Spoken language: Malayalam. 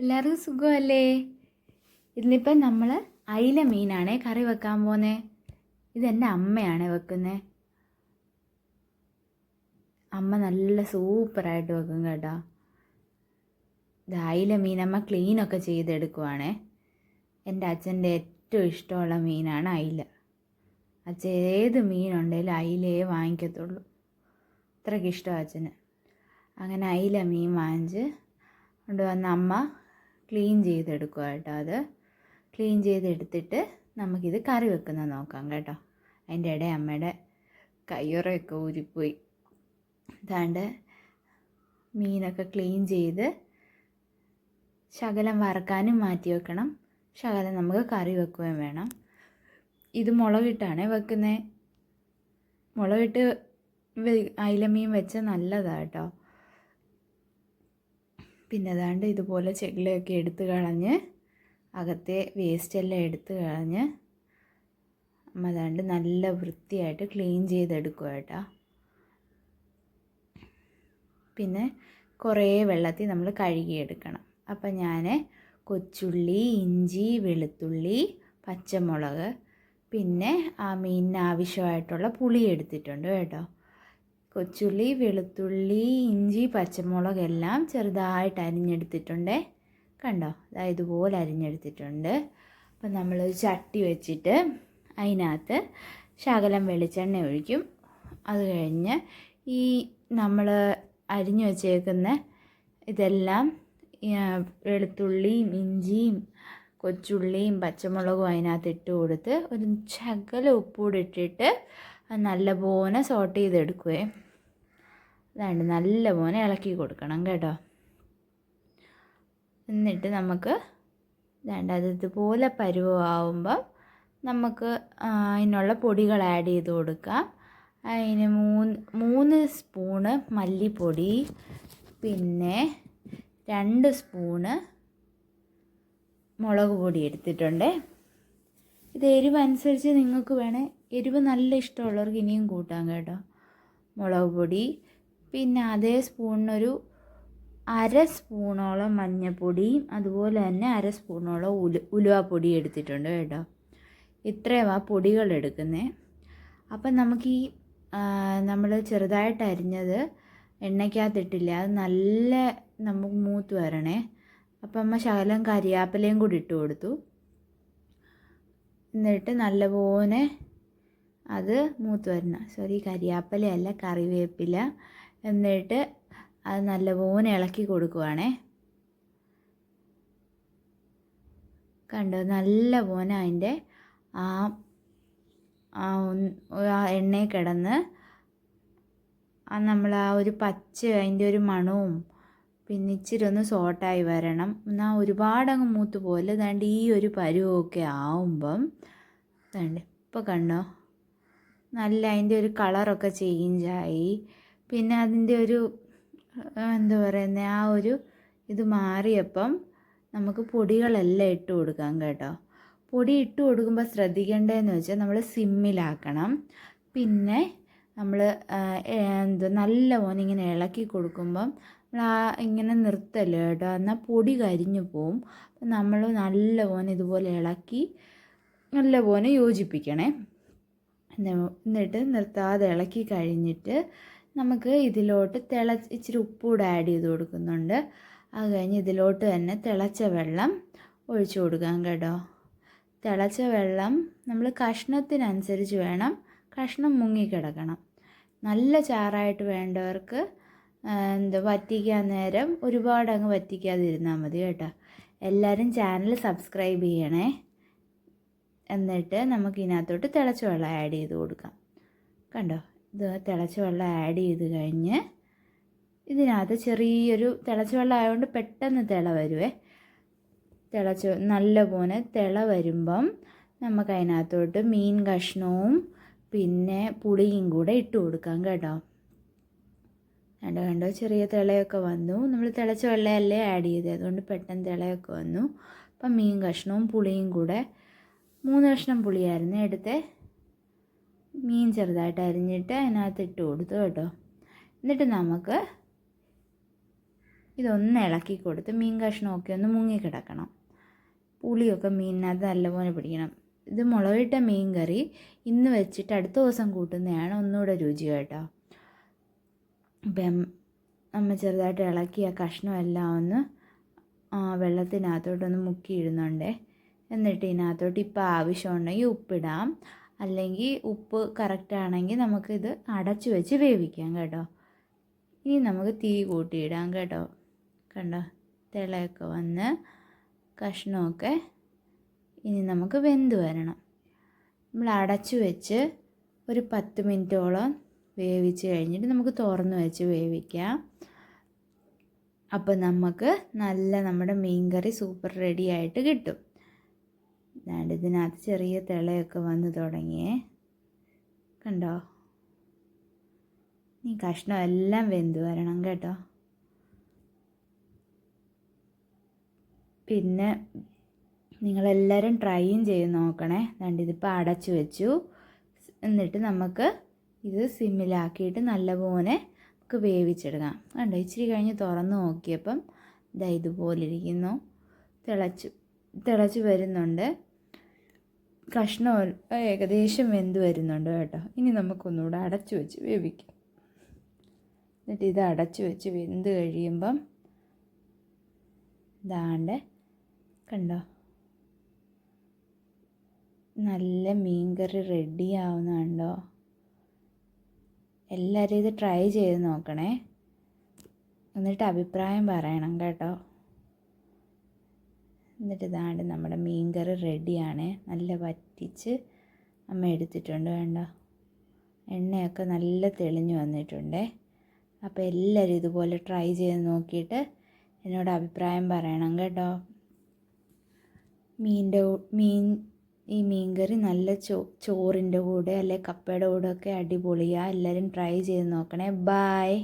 എല്ലാവർക്കും സുഖമല്ലേ? ഇന്നിപ്പം നമ്മൾ അയില മീനാണ് കറി വെക്കാൻ പോന്നേ. ഇതെന്റെ അമ്മയാണ് വെക്കുന്നത് അമ്മ നല്ല സൂപ്പറായിട്ട് വെക്കും കേട്ടോ. ഇത് അയില മീൻ അമ്മ ക്ലീനൊക്കെ ചെയ്തെടുക്കുവാണേ. എന്റെ അച്ഛന്റെ ഏറ്റവും ഇഷ്ടമുള്ള മീനാണ് അയില. അച്ഛൻ ഏത് മീനുണ്ടെങ്കിലും അയിലയെ വാങ്ങിക്കത്തുള്ളൂ. അത്രയ്ക്ക് ഇഷ്ടമാണ് അച്ഛന്. അങ്ങനെ അയില മീൻ വാങ്ങിച്ച് കൊണ്ടുവന്ന അമ്മ ക്ലീൻ ചെയ്തെടുക്കുക കേട്ടോ അത്. ക്ലീൻ ചെയ്തെടുത്തിട്ട് നമുക്കിത് കറി വെക്കുന്നത് നോക്കാം കേട്ടോ. അതിന്റെ ഇടയിൽ അമ്മയുടെ കയ്യുറയൊക്കെ ഊരിപ്പോയി. അതാണ്ട് മീനൊക്കെ ക്ലീൻ ചെയ്ത് ശകലം വറക്കാനും മാറ്റി വെക്കണം. ശകലം നമുക്ക് കറി വെക്കുകയും വേണം. ഇത് മുളകിട്ടാണ് വെക്കുന്നത് മുളകിട്ട് അയിലമീൻ വെച്ച നല്ലതാണ് കേട്ടോ. പിന്നെ അതാണ്ട് ഇതുപോലെ ചെകിളയൊക്കെ എടുത്ത് കളഞ്ഞ് അകത്തെ വേസ്റ്റ് എല്ലാം എടുത്ത് കളഞ്ഞ് അമ്മ അതാണ്ട് നല്ല വൃത്തിയായിട്ട് ക്ലീൻ ചെയ്തെടുക്കുക കേട്ടോ. പിന്നെ കുറേ വെള്ളത്തിൽ നമ്മൾ കഴുകിയെടുക്കണം. അപ്പം ഞാൻ കൊച്ചുള്ളി ഇഞ്ചി വെളുത്തുള്ളി പച്ചമുളക് പിന്നെ ആ മീനിന് ആവശ്യമായിട്ടുള്ള പുളി എടുത്തിട്ടുണ്ട് കേട്ടോ. കൊച്ചുള്ളി വെളുത്തുള്ളി ഇഞ്ചി പച്ചമുളക് എല്ലാം ചെറുതായിട്ട് അരിഞ്ഞെടുത്തിട്ടുണ്ട്. കണ്ടോ? അതായത് ഇതുപോലെ അരിഞ്ഞെടുത്തിട്ടുണ്ട്. അപ്പം നമ്മൾ ചട്ടി വെച്ചിട്ട് അതിനകത്ത് ശകലം വെളിച്ചെണ്ണ ഒഴിക്കും. അത് കഴിഞ്ഞ് ഈ നമ്മൾ അരിഞ്ഞു വച്ചേക്കുന്ന ഇതെല്ലാം വെളുത്തുള്ളിയും ഇഞ്ചിയും കൊച്ചുള്ളിയും പച്ചമുളകും അതിനകത്ത് ഇട്ട് കൊടുത്ത് ഒരു ശകലം ഉപ്പൂടെ ഇട്ടിട്ട് നല്ലപോലെ സോട്ട് ചെയ്തെടുക്കുവേ നല്ല പോലെ ഇളക്കി കൊടുക്കണം കേട്ടോ. എന്നിട്ട് നമുക്ക് വേണ്ട അത് ഇതുപോലെ പരുവാകുമ്പം നമുക്ക് അതിനുള്ള പൊടികൾ ആഡ് ചെയ്ത് കൊടുക്കാം. അതിന് മൂന്ന് മൂന്ന് സ്പൂണ് മല്ലിപ്പൊടി പിന്നെ രണ്ട് സ്പൂണ് മുളക് പൊടി എടുത്തിട്ടുണ്ട്. ഇത് എരിവ് അനുസരിച്ച് നിങ്ങൾക്ക് വേണേൽ എരിവ് നല്ല ഇഷ്ടമുള്ളവർക്ക് ഇനിയും കൂട്ടാം കേട്ടോ. മുളക് പൊടി പിന്നെ അതേ സ്പൂണിനൊരു അര സ്പൂണോളം മഞ്ഞൾപ്പൊടിയും അതുപോലെ തന്നെ അര സ്പൂണോളം ഉലു ഉലുവാപ്പൊടി എടുത്തിട്ടുണ്ട് കേട്ടോ. ഇത്രയും ആ പൊടികൾ എടുക്കുന്നത് അപ്പം നമുക്ക് ഈ നമ്മൾ ചെറുതായിട്ട് അരിഞ്ഞത് എണ്ണയ്ക്കകത്തിട്ടില്ല അത് നല്ല നമുക്ക് മൂത്ത് വരണേ. അപ്പം അമ്മ ശകലം കരിയാപ്പിലയും കൂടി ഇട്ട് കൊടുത്തു. എന്നിട്ട് നല്ലപോലെ അത് മൂത്ത് വരണം. സോറി കരിയാപ്പിലയല്ല കറിവേപ്പില എന്നിട്ട് അത് നല്ലപോലെ ഇളക്കി കൊടുക്കുവാണേ. കണ്ടോ? നല്ലപോലെ അതിന്റെ ആ ആ എണ്ണയിൽ കിടന്ന് ആ നമ്മൾ ആ ഒരു പച്ച അതിന്റെ ഒരു മണവും പിന്നെ ഇച്ചിരി ഒന്ന് സോട്ടായി വരണം. എന്നാൽ ഒരുപാടങ്ങ് മൂത്ത് പോലെ ദാണ്ട് ഈ ഒരു പരുവമൊക്കെ ആവുമ്പം ദാണ്ട് ഇപ്പോൾ കണ്ടോ? നല്ല അതിന്റെ ഒരു കളറൊക്കെ ചേഞ്ചായി പിന്നെ അതിന്റെ ഒരു എന്താ പറയുന്നത് ആ ഒരു ഇത് മാറിയപ്പം നമുക്ക് പൊടികളെല്ലാം ഇട്ട് കൊടുക്കാം കേട്ടോ. പൊടി ഇട്ട് കൊടുക്കുമ്പോൾ ശ്രദ്ധിക്കേണ്ടതെന്ന് വെച്ചാൽ നമ്മൾ സിമ്മിലാക്കണം. പിന്നെ നമ്മൾ എന്താ നല്ല പോലെ ഇങ്ങനെ ഇളക്കി കൊടുക്കുമ്പം നമ്മൾ ആ ഇങ്ങനെ നിർത്തല്ലോ കേട്ടോ. എന്നാൽ പൊടി കരിഞ്ഞു പോവും. അപ്പം നമ്മൾ നല്ല പോലെ ഇതുപോലെ ഇളക്കി നല്ല പോലെ യോജിപ്പിക്കണേ. എന്നിട്ട് നിർത്താതെ ഇളക്കി കഴിഞ്ഞിട്ട് നമുക്ക് ഇതിലോട്ട് തിള ഇച്ചിരി ഉപ്പൂടെ ആഡ് ചെയ്ത് കൊടുക്കുന്നുണ്ട്. അത് കഴിഞ്ഞ് ഇതിലോട്ട് തന്നെ തിളച്ച വെള്ളം ഒഴിച്ചു കൊടുക്കാം കേട്ടോ. തിളച്ച വെള്ളം നമ്മൾ കഷ്ണത്തിനനുസരിച്ച് വേണം. കഷ്ണം മുങ്ങിക്കിടക്കണം നല്ല ചാറായിട്ട് വേണ്ടവർക്ക് എന്താ വറ്റിക്കാൻ നേരം ഒരുപാട് അങ്ങ് വറ്റിക്കാതിരുന്നാൽ മതി കേട്ടോ. എല്ലാവരും ചാനൽ സബ്സ്ക്രൈബ് ചെയ്യണേ. എന്നിട്ട് നമുക്ക് ഇതിനകത്തോട്ട് തിളച്ച വെള്ളം ആഡ് ചെയ്ത് കൊടുക്കാം. കണ്ടോ? ഇത് തിളച്ച വെള്ളം ആഡ് ചെയ്ത് കഴിഞ്ഞ് ഇതിനകത്ത് ചെറിയൊരു തിളച്ച വെള്ളം ആയതുകൊണ്ട് പെട്ടെന്ന് തിള വരുവേ. തിളച്ച് നല്ല പോലെ തിള വരുമ്പം നമുക്ക് അതിനകത്തോട്ട് മീൻ കഷ്ണവും പിന്നെ പുളിയും കൂടെ ഇട്ട് കൊടുക്കാം കേട്ടോ. കണ്ടോ കണ്ടോ? ചെറിയ തിളയൊക്കെ വന്നു. നമ്മൾ തിളച്ച വെള്ളമല്ലേ ആഡ് ചെയ്തത് അതുകൊണ്ട് പെട്ടെന്ന് തിളയൊക്കെ വന്നു. അപ്പം മീൻ കഷ്ണവും പുളിയും കൂടെ മൂന്ന് കഷ്ണം പുളിയായിരുന്നു എടുത്ത്. മീൻ ചെറുതായിട്ട് അരിഞ്ഞിട്ട് അതിനകത്ത് ഇട്ട് കൊടുത്തു കേട്ടോ. എന്നിട്ട് നമുക്ക് ഇതൊന്ന് ഇളക്കി കൊടുത്ത് മീൻ കഷ്ണമൊക്കെ ഒന്ന് മുങ്ങിക്കിടക്കണം പുളിയൊക്കെ മീനിനകത്ത് നല്ലപോലെ പിടിക്കണം. ഇത് മുളകിട്ട മീൻ കറി ഇന്ന് വെച്ചിട്ട് അടുത്ത ദിവസം കൂട്ടുന്നതാണ് ഒന്നുകൂടെ രുചി കേട്ടോ. അപ്പം നമ്മൾ ചെറുതായിട്ട് ഇളക്കി ആ കഷ്ണമെല്ലാം ഒന്ന് വെള്ളത്തിനകത്തോട്ടൊന്ന് മുക്കിയിടുന്നുണ്ടേ. എന്നിട്ട് ഇതിനകത്തോട്ട് ഇപ്പോൾ ആവശ്യമുണ്ടെങ്കിൽ ഉപ്പിടാം. അല്ലെങ്കിൽ ഉപ്പ് കറക്റ്റ് ആണെങ്കിൽ നമുക്കിത് അടച്ചു വെച്ച് വേവിക്കാം കേട്ടോ. ഇനി നമുക്ക് തീ കൂട്ടിയിടാം കേട്ടോ. കണ്ടോ? തിളയൊക്കെ വന്ന് കഷ്ണമൊക്കെ ഇനി നമുക്ക് വെന്ത് വരണം. നമ്മൾ അടച്ചു വെച്ച് ഒരു പത്ത് മിനിറ്റോളം വേവിച്ച് കഴിഞ്ഞിട്ട് നമുക്ക് തുറന്ന് വെച്ച് വേവിക്കാം. അപ്പോൾ നമുക്ക് നല്ല നമ്മുടെ മീൻകറി സൂപ്പർ റെഡി ആയിട്ട് കിട്ടും. അതാണ്ട് ഇതിനകത്ത് ചെറിയ തിളയൊക്കെ വന്ന് തുടങ്ങിയേ. കണ്ടോ? ഈ കഷ്ണം എല്ലാം വെന്ത് വരണം കേട്ടോ. പിന്നെ നിങ്ങളെല്ലാവരും ട്രൈയും ചെയ്ത് നോക്കണേ. ദണ്ട് ഇതിപ്പോൾ അടച്ചു വെച്ചു. എന്നിട്ട് നമുക്ക് ഇത് സിമ്മിലാക്കിയിട്ട് നല്ലപോലെ നമുക്ക് വേവിച്ചെടുക്കാം. കണ്ടോ? ഇച്ചിരി കഴിഞ്ഞ് തുറന്ന് നോക്കിയപ്പം ഇതാ ഇതുപോലെ ഇരിക്കുന്നു തിളച്ചു തിളച്ച് വരുന്നുണ്ട്. കഷ്ണം ഏകദേശം വെന്ത് വരുന്നുണ്ട് കേട്ടോ. ഇനി നമുക്കൊന്നുകൂടെ അടച്ചു വെച്ച് വേവിക്കാം. എന്നിട്ട് ഇത് അടച്ചു വെച്ച് വെന്ത് കഴിയുമ്പം ഇതാണ്ട് കണ്ടോ? നല്ല മീൻകറി റെഡി ആവുന്നുണ്ടോ? എല്ലാവരും ഇത് ട്രൈ ചെയ്ത് നോക്കണേ. എന്നിട്ട് അഭിപ്രായം പറയണം കേട്ടോ. എന്നിട്ട് ഇതാണ്ട് നമ്മുടെ മീൻകറി റെഡിയാണ്. നല്ല വറ്റിച്ച് അമ്മ എടുത്തിട്ടുണ്ട് വേണ്ട എണ്ണയൊക്കെ നല്ല തെളിഞ്ഞു വന്നിട്ടുണ്ട്. അപ്പോൾ എല്ലാവരും ഇതുപോലെ ട്രൈ ചെയ്ത് നോക്കിയിട്ട് എന്നോട് അഭിപ്രായം പറയണം കേട്ടോ. മീന്റെ മീൻ ഈ മീൻകറി നല്ല ചോ ചോറിന്റെ കൂടെ അല്ലെ കപ്പയുടെ കൂടെ ഒക്കെ അടിപൊളിയാണ് എല്ലാവരും ട്രൈ ചെയ്ത് നോക്കണേ. ബായ്